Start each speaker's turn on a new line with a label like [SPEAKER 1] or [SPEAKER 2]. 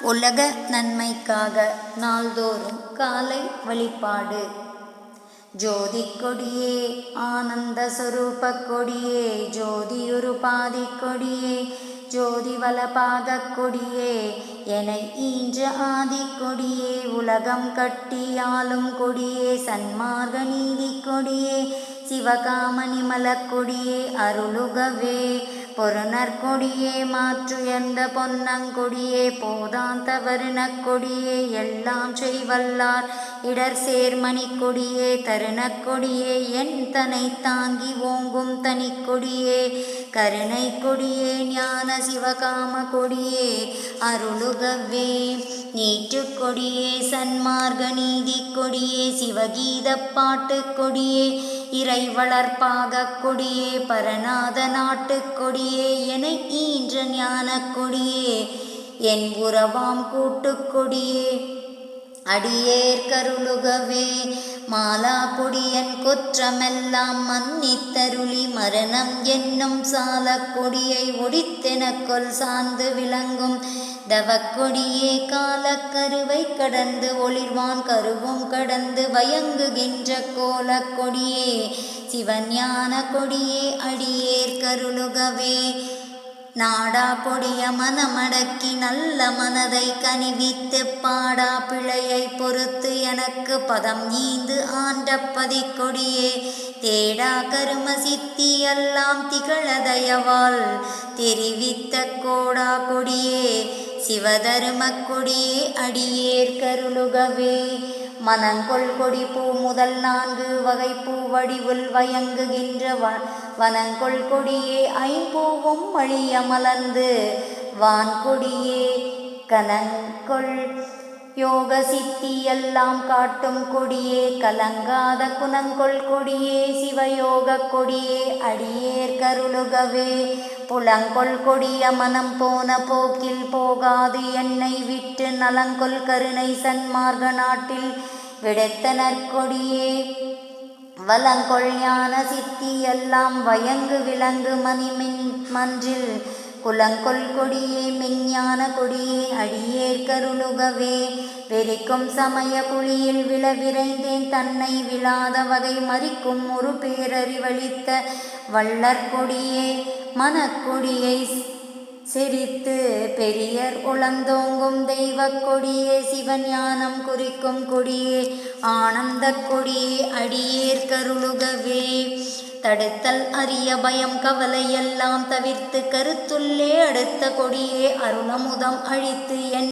[SPEAKER 1] உலக நன்மைக்காக நாள்தோறும் காலை வழிபாடு. ஜோதி கொடியே ஆனந்த சுரூப கொடியே ஜோதியுரு பாதி கொடியே ஜோதி வலபாக கொடியே என ஈன்ற ஆதி கொடியே உலகம் கட்டியாலும் கொடியே சன்மார்க நீதி கொடியே சிவகாமணி மலக்கொடியே அருளுகவே. பொருணற்கொடியே மாற்றுயர்ந்த பொன்னங்கொடியே போதாந்த வருணக்கொடியே எல்லாம் செய்வல்லார் இடர் சேர்மணி கொடியே தருணக்கொடியே என் தனை தாங்கி ஓங்கும் தனிக்கொடியே கருணை கொடியே ஞான சிவகாம கொடியே அருளுகவே நீற்றுக் கொடியே சன்மார்க்க நீதி கொடியே சிவகீத பாட்டு கொடியே இறை வளர்ப்பாக கொடியே பரநாத நாட்டு கொடியே என ஈன்ற ஞான கொடியே என் உறவாம் கூட்டுக் கொடியே. மாலா பொடியன் குற்றமெல்லாம் மன்னித்தருளி மரணம் என்னும் சால கொடியை ஒடித்தெனக்கொல் சார்ந்து விளங்கும் தவக்கொடியே காலக்கருவை கடந்து ஒளிர்வான் கருவும் கடந்து வயங்குகின்ற கோலக்கொடியே சிவஞான கொடியே அடியேர் கருளுகவே நாடா பொடிய மனமடக்கி நல்ல மனதை கனிவித்து பாடா பிழையை பொறுத்து எனக்கு பதம் நீந்து ஆண்ட பதிக்கொடியே. தேடா கரும சித்தி எல்லாம் திகழதயவால் தெரிவித்த கோடா கொடியே. சிவதரும கொடியே அடியேர் கருளுகவே. மனங்கொள் கொடி பூ முதல் நான்கு வகை பூ வடிவுள் வயங்குகின்ற வனங்கொள் கொடியே ஐம்பூவும் மழிய மலர்ந்து வான்கொடியே கனங்கொள் யோக சித்தி எல்லாம் காட்டும் கொடியே கலங்காத குணங்கொள் கொடியே சிவயோக கொடியே அடியேர் கருளுகவே. புலங்கொள் கொடிய மனம் போன போக்கில் போகாது என்னை விட்டு நலங்கொள் கருணை சன்மார்க நாட்டில். விடுத்தனர் கொடியே வலங்கொழியான சித்தியெல்லாம் சித்தி எல்லாம் வயங்கு விலங்கு மணிமின் மன்றில் குலங்கொல் கொடியே மெஞ்ஞான கொடியே அடியேற்கருணுகவே வெறிக்கும் சமய குழியில் விழ விரைந்தேன் தன்னை விழாத வகை மறிக்கும் ஒரு பேரறிவளித்த வள்ளற் கொடியே மனக்கொடியை சிரித்து பெரியர் உளந்தோங்கும் தெய்வ கொடியே சிவஞானம் குறிக்கும் கொடியே ஆனந்த கொடியே அடியேர் கருளுகவே. தடுத்தல் அரிய பயம் கவலை எல்லாம் தவிர்த்து கருத்துள்ளே அடுத்த கொடியே அருளமுதம் அழித்து என்